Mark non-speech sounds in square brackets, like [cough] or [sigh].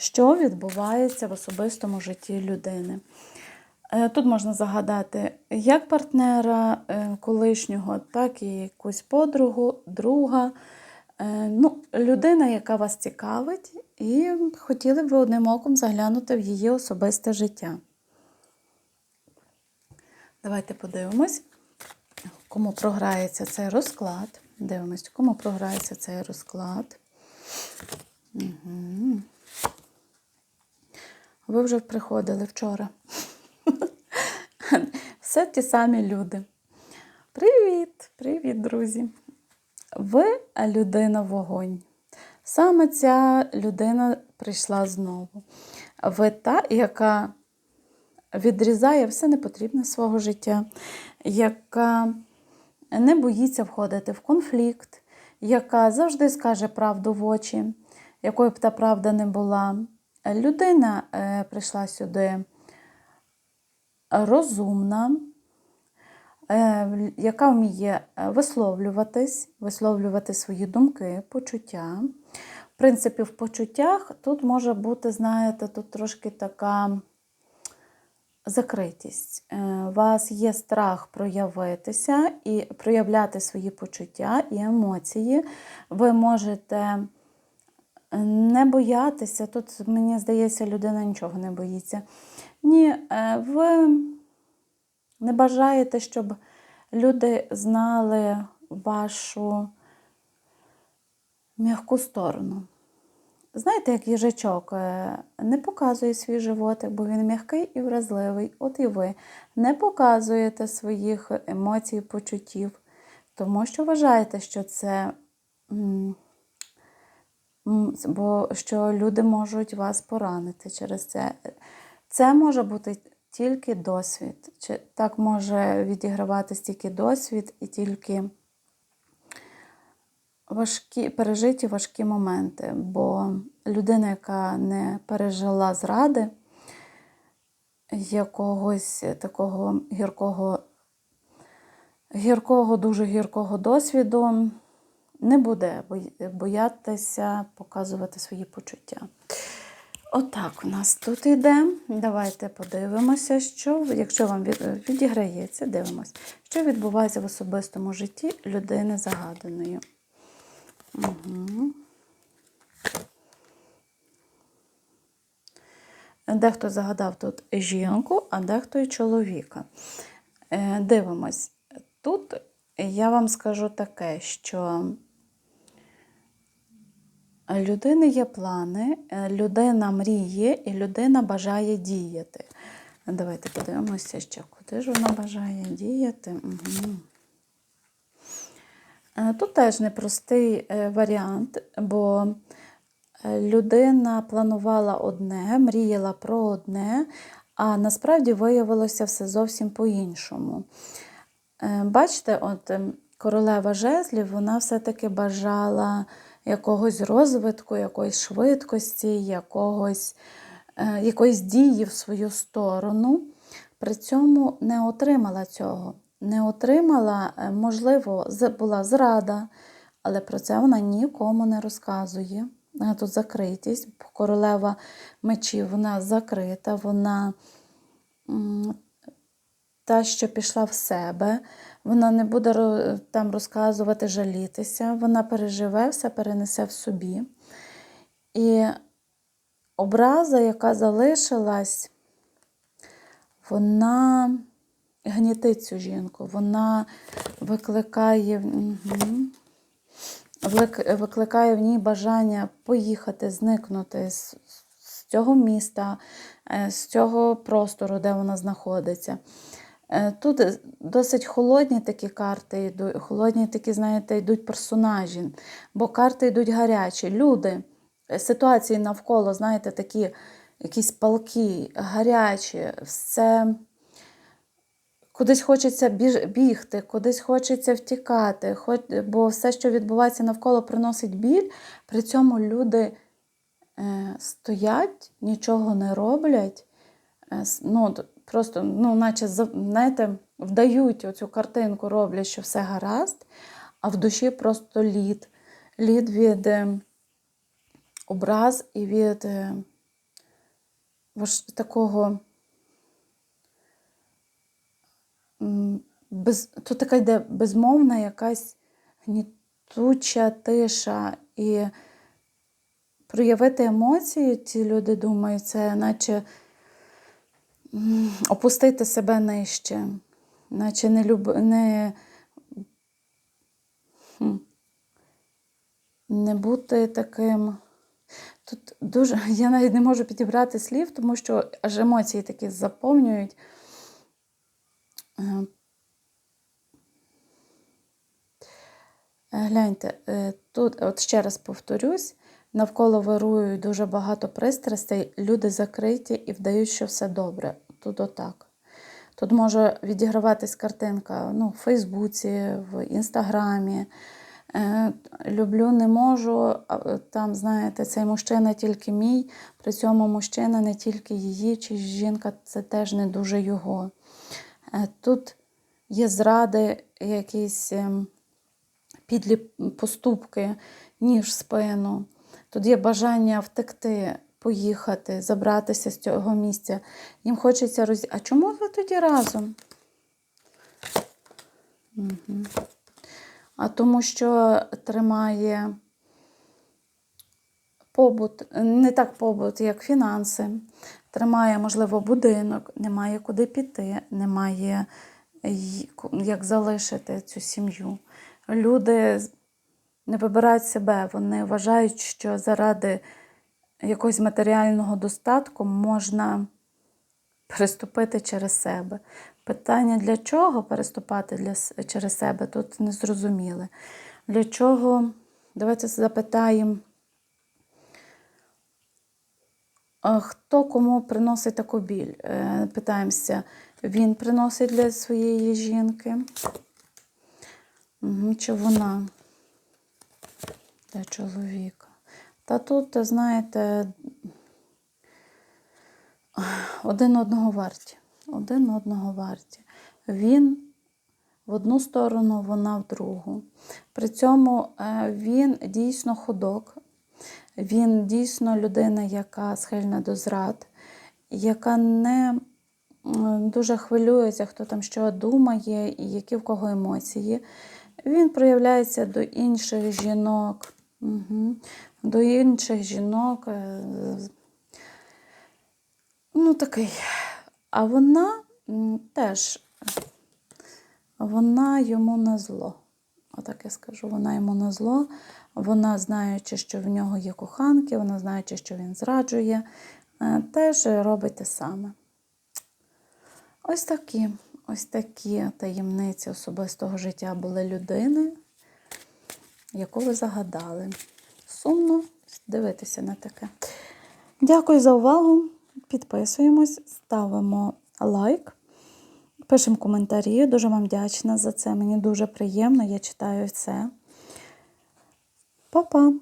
що відбувається в особистому житті людини. Е, Тут можна загадати як партнера е, колишнього, так і якусь подругу, друга. Е, Ну, людина, яка вас цікавить, і хотіли б ви одним оком заглянути в її особисте життя. Давайте подивимось, кому програється цей розклад. Дивимось, кому програється цей розклад. Угу. Ви вже приходили вчора. [laughs] Все ті самі люди. Привіт, привіт, друзі! Ви людина вогонь. Саме ця людина прийшла знову. Ви та, яка відрізає все непотрібне свого життя, яка не боїться входити в конфлікт, яка завжди скаже правду в очі, якою б та правда не була. Людина е, прийшла сюди розумна, е, яка вміє висловлюватись, висловлювати свої думки, почуття. В принципі, в почуттях тут може бути, знаєте, тут трошки така закритість. Е, У вас є страх проявитися і проявляти свої почуття і емоції. Ви можете не боятися. Тут, мені здається, людина нічого не боїться. Ні, е, ви не бажаєте, щоб люди знали вашу м'яку сторону. Знаєте, як їжачок е, не показує свій животик, бо він м'який і вразливий. От і ви не показуєте своїх емоцій, почуттів, тому що вважаєте, що це бо що люди можуть вас поранити через це. Це може бути тільки досвід. Чи Так може відіграватись тільки досвід і тільки важкі, пережиті важкі моменти. Бо людина, яка не пережила зради якогось такого гіркого, гіркого, дуже гіркого досвіду, не буде боятися показувати свої почуття. Отак у нас тут йде. Давайте подивимося, що, якщо вам відіграється, дивимося, що відбувається в особистому житті людини загаданої. Угу. Дехто загадав тут жінку, а дехто і чоловіка. Е, Дивимось. Тут я вам скажу таке, що людини є плани, людина мріє і людина бажає діяти. Давайте подивимося ще, куди ж вона бажає діяти. Угу. Тут теж непростий варіант, бо людина планувала одне, мріяла про одне, а насправді виявилося все зовсім по-іншому. Бачите, от королева жезлів, вона все-таки бажала якогось розвитку, якоїсь швидкості, якогось, якоїсь дії в свою сторону, при цьому не отримала цього не отримала, можливо, була зрада, але про це вона нікому не розказує. Тут закритість, королева мечів, вона закрита, вона та, що пішла в себе, вона не буде там розказувати, жалітися, вона переживе, все перенесе в собі. І образа, яка залишилась, вона гнітить цю жінку. Вона викликає викликає в ній бажання поїхати, зникнути з, з цього міста, е, з цього простору, де вона знаходиться. Е, тут досить холодні такі карти йдуть, холодні такі, знаєте, йдуть персонажі, бо карти йдуть гарячі. Люди, е, ситуації навколо, знаєте, такі якісь палки, гарячі, все Кудись хочеться бігти, кудись хочеться втікати, бо все, що відбувається навколо, приносить біль. При цьому люди е, стоять, нічого не роблять, ну, просто, ну, наче знаєте, вдають оцю картинку, роблять, що все гаразд, а в душі просто лід. Лід від е, образ і від такого. Без, тут така йде безмовна якась гнітуча тиша. І проявити емоції, ці люди думають, це наче опустити себе нижче, наче не люб... не, не бути таким. Тут дуже, [laughs] я навіть не можу підібрати слів, тому що аж емоції такі заповнюють. Е, Гляньте, е, тут, от ще раз повторюсь, навколо вирують дуже багато пристрастей, люди закриті і вдають, що все добре. Тут отак. Тут може відіграватись картинка ну, в Фейсбуці, в Інстаграмі. Е, люблю, не можу. Там, знаєте, цей мужчина тільки мій, при цьому мужчина не тільки її, чи жінка це теж не дуже його. Е, Тут є зради, якісь ем, підлі поступки, ніж спину. Тут є бажання втекти, поїхати, забратися з цього місця. Їм хочеться роз... А чому ви тоді разом? Угу. А тому що тримає побут, не так побут, як фінанси. Тримає, можливо, будинок, немає куди піти, немає як залишити цю сім'ю. Люди не вибирають себе, вони вважають, що заради якогось матеріального достатку можна переступити через себе. Питання, для чого переступати для, через себе, тут не зрозуміле. Для чого? Давайте запитаємо, хто кому приносить таку біль? Е, Питаємося, він приносить для своєї жінки. Чи вона для чоловіка? Та тут, знаєте, один одного варті. Один одного варті. Він в одну сторону, вона в другу. При цьому е, він дійсно ходок, він дійсно людина, яка схильна до зрад, яка не дуже хвилюється, хто там що думає і які в кого емоції. Він проявляється до інших жінок. Угу. До інших жінок. е, Ну, такий. А вона теж вона йому на зло. Отак я скажу, вона йому на зло. Вона, знаючи, що в нього є коханки, вона знаючи, що він зраджує, е, теж робить те саме. Ось такі, ось такі таємниці особистого життя були людини, яку ви загадали. Сумно дивитися на таке. Дякую за увагу. Підписуємось, ставимо лайк, пишемо коментарі. Дуже вам вдячна за це. Мені дуже приємно, я читаю це. Па-па!